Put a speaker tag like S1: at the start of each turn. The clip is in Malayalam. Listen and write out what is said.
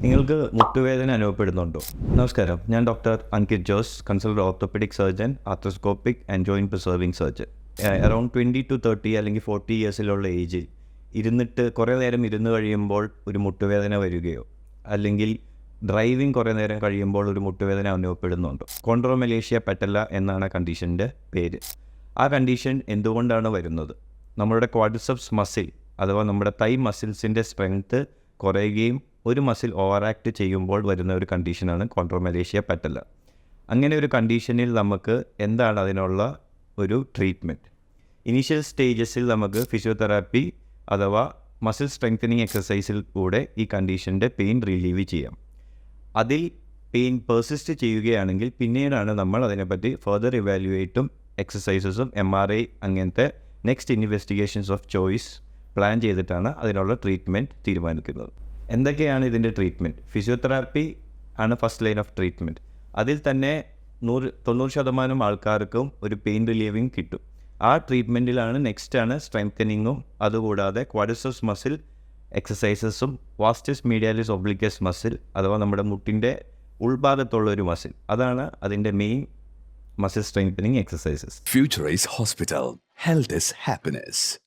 S1: നിങ്ങൾക്ക് മുട്ടുവേദന അനുഭവപ്പെടുന്നുണ്ടോ? നമസ്കാരം. ഞാൻ doctor Ankit Jose consult orthopaedic surgeon arthroscopic and joint preserving surgeon. Around twenty two thirty അല്ലെങ്കിൽ ഫോർട്ടി ഇയേഴ്സിലുള്ള ഏജിൽ ഇരുന്നിട്ട് കുറേ നേരം ഇരുന്ന് കഴിയുമ്പോൾ ഒരു മുട്ടുവേദന വരികയോ അല്ലെങ്കിൽ ഡ്രൈവിംഗ് കുറേ നേരം കഴിയുമ്പോൾ ഒരു മുട്ടുവേദന അനുഭവപ്പെടുന്നുണ്ടോ? കോൺട്രോമലേഷ്യ പെറ്റല്ല എന്നാണ് കണ്ടീഷന്റെ പേര്. ആ കണ്ടീഷൻ എന്തുകൊണ്ടാണ് വരുന്നത്? നമ്മുടെ ക്വാഡ്രിസെപ്സ് മസിൽ അഥവാ നമ്മുടെ തൈ മസിൽസിന്റെ സ്ട്രെങ്ത്ത് കുറയുകയും ഒരു മസിൽ ഓവർ ആക്ട് ചെയ്യുമ്പോൾ വരുന്ന ഒരു കണ്ടീഷനാണ് കോൺട്രോമലേഷ്യ പെറ്റല്ല അങ്ങനെ ഒരു കണ്ടീഷനിൽ നമുക്ക് എന്താണ് അതിനുള്ള ഒരു ട്രീറ്റ്മെന്റ് ഇനീഷ്യൽ സ്റ്റേജസിൽ നമുക്ക് ഫിസിയോതെറാപ്പി അഥവാ മസിൽ സ്ട്രെങ്തനിങ് എക്സസൈസിൽ കൂടെ ഈ കണ്ടീഷന്റെ പെയിൻ റിലീവ് ചെയ്യാം. അതിൽ പെയിൻ പെർസിസ്റ്റ് ചെയ്യുകയാണെങ്കിൽ പിന്നീടാണ് നമ്മൾ അതിനെപ്പറ്റി ഫർദർ ഇവാലുവേറ്റും എക്സസൈസസും എം ആർ ഐ അങ്ങനത്തെ next investigations of choice plan ചെയ്തിട്ടാണ് അതിനുള്ള ട്രീറ്റ്മെന്റ് തീരുമാനിക്കുന്നത്. എന്തൊക്കെയാണ് ഇതിന്റെ ട്രീറ്റ്മെന്റ് ഫിസിയോതെറാപ്പി ആണ് ഫസ്റ്റ് ലൈൻ ഓഫ് ട്രീറ്റ്മെന്റ് അതിൽ തന്നെ നൂറ് തൊണ്ണൂറ് ശതമാനം ആൾക്കാർക്കും ഒരു പെയിൻ റിലീവിങ് കിട്ടും. ആ ട്രീറ്റ്മെന്റിലാണ് നെക്സ്റ്റ് ആണ് സ്ട്രെങ്തനിങ്ങും അതുകൂടാതെ ക്വാഡസസ് മസിൽ എക്സസൈസസും വാസ്റ്റസ് മീഡിയാലിസ് ഒബ്ലിക്കസ് മസിൽ അഥവാ നമ്മുടെ മുട്ടിന്റെ ഉൾഭാഗത്തുള്ള ഒരു മസിൽ അതാണ് അതിന്റെ main muscle strengthening exercises
S2: Futurise hospital health is happiness.